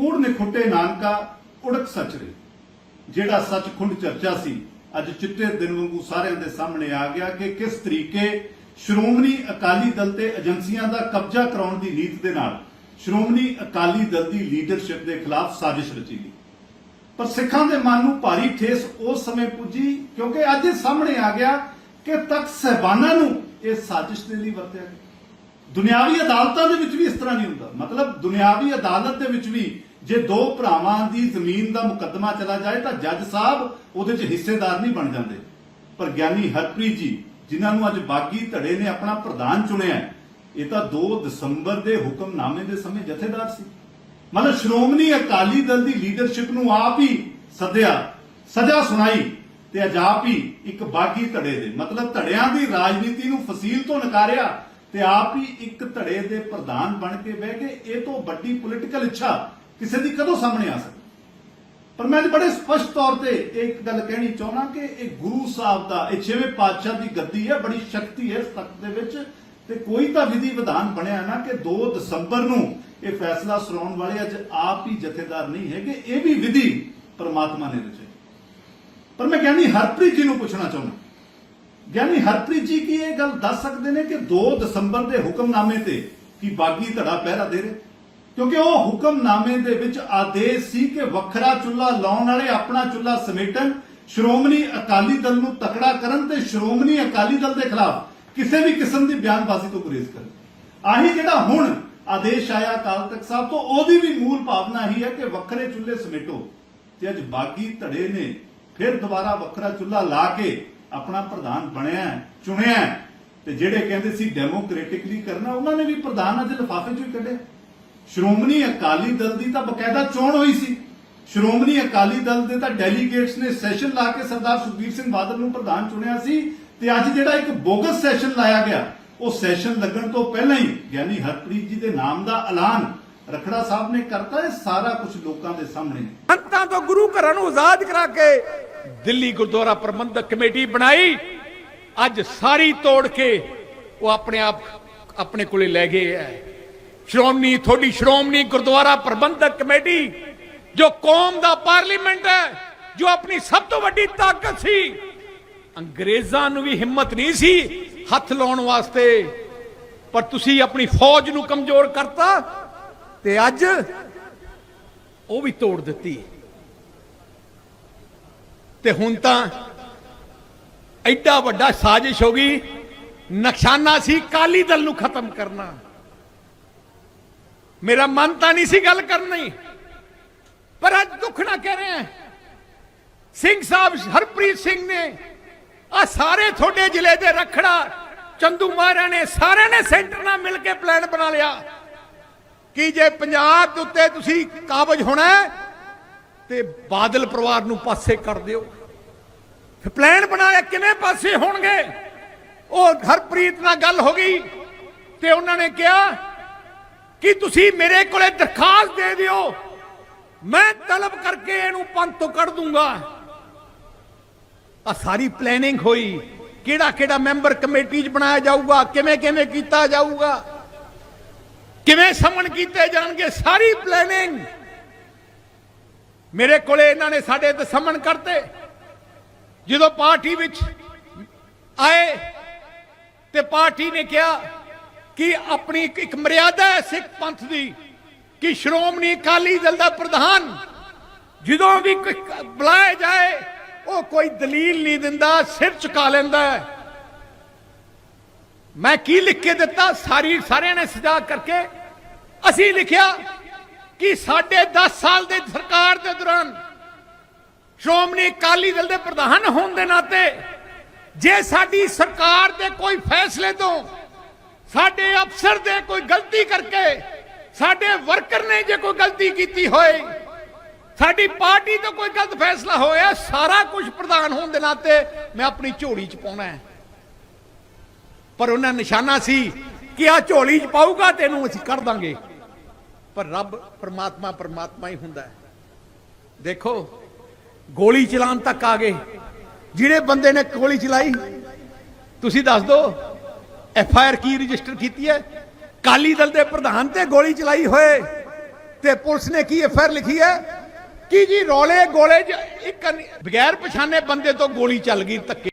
ਕੂੜ ਨਿਖੁੱਟੇ ਨਾਨਕਾ ਉੜਕ ਸੱਚ ਰੇ। ਜਿਹੜਾ ਸੱਚਖੁੰਡ ਚਰਚਾ ਸੀ, ਅੱਜ ਚਿੱਟੇ ਦਿਨ ਵਾਂਗੂ ਸਾਰਿਆਂ ਦੇ ਸਾਹਮਣੇ ਆ ਗਿਆ ਕਿ ਕਿਸ ਤਰੀਕੇ ਸ਼੍ਰੋਮਣੀ ਅਕਾਲੀ ਦਲ ਤੇ ਏਜੰਸੀਆਂ ਦਾ ਕਬਜ਼ਾ ਕਰਾਉਣ ਦੀ ਨੀਤ ਦੇ ਨਾਲ ਸ਼੍ਰੋਮਣੀ ਅਕਾਲੀ ਦਲ ਦੀ ਲੀਡਰਸ਼ਿਪ ਦੇ ਖਿਲਾਫ ਸਾਜ਼ਿਸ਼ ਰਚੀ ਗਈ। ਪਰ ਸਿੱਖਾਂ ਦੇ ਮਨ ਨੂੰ ਭਾਰੀ ਠੇਸ ਉਸ ਸਮੇਂ ਪੁੱਜੀ, ਕਿਉਂਕਿ ਅੱਜ ਇਹ ਸਾਹਮਣੇ ਆ ਗਿਆ ਕਿ ਤਖਤ ਸਹਿਬਾਨਾਂ ਨੂੰ ਇਹ ਸਾਜ਼ਿਸ਼ ਦੇ ਲਈ ਵਰਤਿਆ ਗਿਆ। ਦੁਨਿਆਵੀ ਅਦਾਲਤਾਂ ਦੇ ਵਿੱਚ ਵੀ ਇਸ ਤਰ੍ਹਾਂ ਨਹੀਂ ਹੁੰਦਾ। ਮਤਲਬ ਦੁਨਿਆਵੀ ਅਦਾਲਤ ਦੇ ਵਿੱਚ ਵੀ ਜੇ ਦੋ ਭਰਾਵਾਂ ਦੀ ਜ਼ਮੀਨ ਦਾ ਮੁਕੱਦਮਾ ਚਲਾ ਜਾਏ ਤਾਂ ਜੱਜ ਸਾਹਿਬ ਉਹਦੇ 'ਚ ਹਿੱਸੇਦਾਰ ਨਹੀਂ ਬਣ ਜਾਂਦੇ। ਪਰ ਗਿਆਨੀ ਹਰਪ੍ਰੀਤ ਜੀ, ਜਿਨ੍ਹਾਂ ਨੂੰ ਅੱਜ ਬਾਗੀ ਧੜੇ ਨੇ ਆਪਣਾ ਪ੍ਰਧਾਨ ਚੁਣਿਆ ਇਹ ਤਾਂ 2 ਦਸੰਬਰ ਦੇ ਹੁਕਮਨਾਮੇ ਦੇ ਸਮੇਂ ਜਥੇਦਾਰ ਸੀ। ਮਤਲਬ ਸ਼੍ਰੋਮਣੀ ਅਕਾਲੀ ਦਲ ਦੀ ਲੀਡਰਸ਼ਿਪ ਨੂੰ ਆਪ ਹੀ ਸੱਦਿਆ, ਸਜ਼ਾ ਸੁਣਾਈ ਤੇ ਅੱਜ ਆਪ ਹੀ ਇੱਕ ਬਾਗੀ ਧੜੇ ਦੇ, ਮਤਲਬ ਧੜਿਆਂ ਦੀ ਰਾਜਨੀਤੀ ਨੂੰ ਫਸੀਲ ਤੋਂ ਨਕਾਰਿਆ ਤੇ ਆਪ ਹੀ ਇੱਕ ਧੜੇ ਦੇ ਪ੍ਰਧਾਨ ਬਣ ਕੇ ਬਹਿ ਕੇ ਇਹ ਤੋਂ ਵੱਡੀ ਪੋਲੀਟੀਕਲ ਇੱਛਾ ਕਿਸੇ ਦੀ ਕਦੋਂ ਸਾਹਮਣੇ ਆ ਸਕਦੀ? ਪਰ ਮੈਂ ਬੜੇ ਸਪਸ਼ਟ ਤੌਰ ਤੇ ਇੱਕ ਗੱਲ ਕਹਿਣੀ ਚਾਹੁੰਦਾ ਕਿ ਇਹ ਗੁਰੂ ਸਾਹਿਬ ਦਾ, ਇਹ ਛੇਵੇਂ ਪਾਤਸ਼ਾਹ ਦੀ ਗੱਦੀ ਹੈ, ਬੜੀ ਸ਼ਕਤੀ ਹੈ ਇਸ ਤਖਤ ਦੇ ਵਿੱਚ। ਤੇ ਕੋਈ ਤਾਂ ਵਿਧੀ ਵਿਧਾਨ ਬਣਿਆ ਨਾ ਕਿ 2 ਦਸੰਬਰ ਨੂੰ ਇਹ ਫੈਸਲਾ ਸੁਣਾਉਣ ਵਾਲੇ ਅੱਜ ਆਪ ਹੀ ਜਥੇਦਾਰ ਨਹੀਂ ਹੈਗੇ, ਇਹ ਵੀ ਵਿਧੀ ਪਰਮਾਤਮਾ ਨੇ ਰਚੀ। ਪਰ ਮੈਂ ਗਿਆਨੀ ਹਰਪ੍ਰੀਤ ਜੀ ਨੂੰ ਪੁੱਛਣਾ ਚਾਹੁੰਦਾ। ਗਿਆਨੀ ਹਰਪ੍ਰੀਤ ਜੀ ਕੀ ਇਹ ਗੱਲ ਦੱਸ ਸਕਦੇ ਨੇ ਕਿ 2 ਦਸੰਬਰ ਦੇ ਹੁਕਮਨਾਮੇ ਤੇ ਕੀ ਬਾਗੀ ਧੜਾ ਪਹਿਰਾ ਦੇ ਰਹੇ? ਕਿਉਂਕਿ ਉਹ ਹੁਕਮਨਾਮੇ ਦੇ ਵਿੱਚ ਆਦੇਸ਼ ਸੀ ਕਿ ਵੱਖਰਾ ਚੁੱਲ੍ਹਾ ਲਾਉਣ ਵਾਲੇ ਆਪਣਾ ਚੁੱਲ੍ਹਾ ਸਮੇਟਣ, ਸ਼੍ਰੋਮਣੀ ਅਕਾਲੀ ਦਲ ਨੂੰ ਤਕੜਾ ਕਰਨ ਤੇ ਸ਼੍ਰੋਮਣੀ ਅਕਾਲੀ ਦਲ ਦੇ ਖਿਲਾਫ ਕਿਸੇ ਵੀ ਕਿਸਮ ਦੀ ਬਿਆਨਬਾਜ਼ੀ ਤੋਂ ਗੁਰੇਜ਼ ਕਰਨ। ਆਹੀ ਜਿਹੜਾ ਹੁਣ ਆਦੇਸ਼ ਆਇਆ ਅਕਾਲ ਤਖਤ ਸਾਹਿਬ ਤੋਂ, ਉਹਦੀ ਵੀ ਮੂਲ ਭਾਵਨਾ ਹੀ ਹੈ ਕਿ ਵੱਖਰੇ ਚੁੱਲੇ ਸਮੇਟੋ। ਤੇ ਅੱਜ ਬਾਗੀ ਧੜੇ ਨੇ ਫਿਰ ਦੁਬਾਰਾ ਵੱਖਰਾ ਚੁੱਲ੍ਹਾ ਲਾ ਕੇ ਆਪਣਾ ਪ੍ਰਧਾਨ ਬਣਿਆ, ਚੁਣਿਆ। ਤੇ ਜਿਹੜੇ ਕਹਿੰਦੇ ਸੀ ਡੈਮੋਕ੍ਰੈਟਿਕਲੀ ਕਰਨਾ, ਉਹਨਾਂ ਨੇ ਵੀ ਪ੍ਰਧਾਨ ਅੱਜ ਲਿਫਾਫੇ ਚੋਂ ਹੀ ਕੱਢਿਆ ਸ਼੍ਰੋਮਣੀ ਅਕਾਲੀ ਦਲ ਦੀ ਤਾਂ ਬਕਾਇਦਾ ਚੋਣ ਹੋਈ ਸੀ। ਸ਼੍ਰੋਮਣੀ ਅਕਾਲੀ ਦਲ ਦੇ ਤਾਂ ਡੈਲੀਗੇਟਸ ਨੇ ਸੈਸ਼ਨ ਲਾ ਕੇ ਸਰਦਾਰ ਸੁਖਬੀਰ ਸਿੰਘ ਬਾਦਲ ਨੂੰ ਪ੍ਰਧਾਨ ਚੁਣਿਆ ਸੀ ਤੇ ਅੱਜ ਜਿਹੜਾ ਇੱਕ ਬੋਗਸ ਸੈਸ਼ਨ ਲਾਇਆ ਗਿਆ, ਉਹ ਸੈਸ਼ਨ ਲੱਗਣ ਤੋਂ ਪਹਿਲਾਂ ਹੀ ਗਿਆਨੀ ਹਰਪ੍ਰੀਤ ਜੀ ਦੇ ਨਾਮ ਦਾ ਐਲਾਨ ਰਖੜਾ ਸਾਹਿਬ ਨੇ ਕਰਤਾ, ਇਹ ਸਾਰਾ ਕੁਝ ਲੋਕਾਂ ਦੇ ਸਾਹਮਣੇ। ਸੰਤਾਂ ਤੋਂ ਗੁਰੂ ਘਰਾਂ ਨੂੰ ਆਜ਼ਾਦ ਕਰਾ ਕੇ ਦਿੱਲੀ ਗੁਰਦੁਆਰਾ ਪ੍ਰਬੰਧਕ ਕਮੇਟੀ ਬਣਾਈ। ਅੱਜ ਸਾਰੀ ਤੋੜ ਕੇ ਉਹ ਆਪਣੇ ਆਪ ਆਪਣੇ ਕੋਲੇ ਲੈ ਗਏ ਹੈ। ਸ਼੍ਰੋਮਣੀ ਥੋੜੀ ਸ਼੍ਰੋਮਣੀ ਗੁਰਦੁਆਰਾ ਪ੍ਰਬੰਧਕ ਕਮੇਟੀ, ਜੋ ਕੌਮ ਦਾ ਪਾਰਲੀਮੈਂਟ ਹੈ, ਜੋ ਆਪਣੀ ਸਭ ਤੋਂ ਵੱਡੀ ਤਾਕਤ ਸੀ, ਅੰਗਰੇਜ਼ਾਂ ਨੂੰ ਵੀ ਹਿੰਮਤ ਨਹੀਂ ਸੀ ਹੱਥ ਲਾਉਣ ਵਾਸਤੇ, ਪਰ ਤੁਸੀਂ ਆਪਣੀ ਫੌਜ ਨੂੰ ਕਮਜ਼ੋਰ ਕਰਤਾ ਤੇ ਅੱਜ ਉਹ ਵੀ ਤੋੜ ਦਿੱਤੀ। ਤੇ ਹੁਣ ਤਾਂ ਐਡਾ ਵੱਡਾ ਸਾਜ਼ਿਸ਼ ਹੋ ਗਈ, ਨਕਸ਼ਾਨਾ ਸੀ ਕਾਲੀ ਦਲ ਨੂੰ ਖਤਮ ਕਰਨਾ। ਮੇਰਾ ਮਨ ਤਾਂ ਨਹੀਂ ਸੀ ਗੱਲ ਕਰਨੀ ਪਰ ਅੱਜ ਦੁੱਖ ਨਾ ਕਹਿ ਰਹੇ ਹਾਂ। ਸਿੰਘ ਸਾਹਿਬ ਹਰਪ੍ਰੀਤ ਸਿੰਘ ਨੇ ਆ ਸਾਰੇ ਤੁਹਾਡੇ ਜ਼ਿਲ੍ਹੇ ਦੇ ਰਖੜਾ, ਚੰਦੂ ਮਾਰਾ ਨੇ, ਸਾਰਿਆਂ ਨੇ ਸੈਂਟਰ ਨਾਲ ਮਿਲ ਕੇ ਪਲਾਨ ਬਣਾ ਲਿਆ। ਕਿ ਜੇ ਪੰਜਾਬ ਦੇ ਉੱਤੇ ਤੁਸੀਂ ਕਾਬਜ ਹੋਣਾ ਤੇ ਬਾਦਲ ਪਰਿਵਾਰ ਨੂੰ ਪਾਸੇ ਕਰ ਦਿਓ। ਫਿਰ ਪਲਾਨ ਬਣਾਇਆ ਕਿਵੇਂ ਪਾਸੇ ਹੋਣਗੇ? ਉਹ ਹਰਪ੍ਰੀਤ ਨਾਲ ਗੱਲ ਹੋ ਗਈ, ਤੇ ਉਹਨਾਂ ਨੇ ਕਿਹਾ ਕਿ ਤੁਸੀਂ ਮੇਰੇ ਕੋਲੇ ਦਰਖਾਸਤ ਦੇ ਦਿਓ। ਮੈਂ ਤਲਬ ਕਰਕੇ ਇਹਨੂੰ ਪੰਥ ਤੋਂ ਕੱਢ ਦੂੰਗਾ। ਆ ਸਾਰੀ ਪਲੈਨਿੰਗ ਹੋਈ। ਕਿਹੜਾ ਕਿਹੜਾ ਮੈਂਬਰ ਕਮੇਟੀ 'ਚ ਬਣਾਇਆ ਜਾਊਗਾ, ਕਿਵੇਂ ਕਿਵੇਂ ਕੀਤਾ ਜਾਊਗਾ, ਕਿਵੇਂ ਸਮਨ ਕੀਤੇ ਜਾਣਗੇ, ਸਾਰੀ ਪਲੈਨਿੰਗ ਮੇਰੇ ਕੋਲੇ ਇਹਨਾਂ ਨੇ ਸਾਡੇ ਤੇ ਸਮਨ ਕਰਤੇ। ਜਦੋਂ ਪਾਰਟੀ ਵਿੱਚ ਆਏ ਤੇ ਪਾਰਟੀ ਨੇ ਕਿਹਾ ਕਿ ਆਪਣੀ ਇੱਕ- ਮਰਿਆਦਾ ਹੈ ਸਿੱਖ ਪੰਥ ਦੀ, ਕਿ ਸ਼੍ਰੋਮਣੀ ਅਕਾਲੀ ਦਲ ਦਾ ਪ੍ਰਧਾਨ ਜਦੋਂ ਵੀ ਕੋਈ ਬੁਲਾਇਆ ਜਾਏ, ਉਹ ਕੋਈ ਦਲੀਲ ਨਹੀਂ ਦਿੰਦਾ, ਸਿਰ ਝੁਕਾ ਲੈਂਦਾ ਹੈ। ਮੈਂ ਕੀ ਲਿਖ ਕੇ ਦਿੱਤਾ? ਸਾਰੀ ਸਾਰਿਆਂ ਨੇ ਸਜਾ ਕਰਕੇ ਅਸੀਂ ਲਿਖਿਆ ਕਿ ਸਾਡੇ 10 ਸਾਲ ਦੇ ਸਰਕਾਰ ਦੇ ਦੌਰਾਨ ਸ਼੍ਰੋਮਣੀ ਅਕਾਲੀ ਦਲ ਦੇ ਪ੍ਰਧਾਨ ਹੋਣ ਦੇ ਨਾਤੇ ਜੇ ਸਾਡੀ ਸਰਕਾਰ ਦੇ ਕੋਈ ਫੈਸਲੇ ਤੋਂ ਸਾਡੇ ਅਫਸਰ ਦੇ ਕੋਈ ਗਲਤੀ ਕਰਕੇ, ਸਾਡੇ ਵਰਕਰ ਨੇ ਜੇ ਕੋਈ ਗਲਤੀ ਕੀਤੀ ਹੋਏ, ਸਾਡੀ ਪਾਰਟੀ ਤੋਂ ਕੋਈ ਗਲਤ ਫੈਸਲਾ ਹੋਇਆ, ਸਾਰਾ ਕੁਝ ਪ੍ਰਧਾਨ ਹੋਣ ਦੇ ਨਾਤੇ ਮੈਂ ਆਪਣੀ ਝੋਲੀ 'ਚ ਪਾਉਣਾ ਹੈ। ਪਰ ਉਹਨਾਂ ਨਿਸ਼ਾਨਾ ਸੀ ਕਿ ਆ ਝੋਲੀ 'ਚ ਪਾਊਗਾ ਤੈਨੂੰ ਅਸੀਂ ਕਰ ਦਾਂਗੇ। ਪਰ ਰੱਬ ਪਰਮਾਤਮਾ ਪਰਮਾਤਮਾ ਹੀ ਹੁੰਦਾ ਹੈ। ਦੇਖੋ, ਗੋਲੀ ਚਲਾਉਣ ਤੱਕ ਆ ਗਏ। ਜਿਹੜੇ ਬੰਦੇ ਨੇ ਗੋਲੀ ਚਲਾਈ, ਤੁਸੀਂ ਦੱਸ ਦਿਓ ਐਫ ਆਈ ਆਰ ਕੀ ਰਜਿਸਟਰ ਕੀਤੀ ਹੈ? ਕਾਲੀ ਦਲ ਦੇ ਪ੍ਰਧਾਨ ਤੇ ਗੋਲੀ ਚਲਾਈ ਹੋਏ ਤੇ ਪੁਲਿਸ ਨੇ ਕੀ ਐਫ ਆਈ ਆਰ ਲਿਖੀ ਹੈ? ਕਿ ਜੀ ਰੌਲੇ ਗੋਲੇ 'ਚ ਇੱਕ ਬਗੈਰ ਪਛਾਣੇ ਬੰਦੇ ਤੋਂ ਗੋਲੀ ਚੱਲ ਗਈ ਧੱਕੇ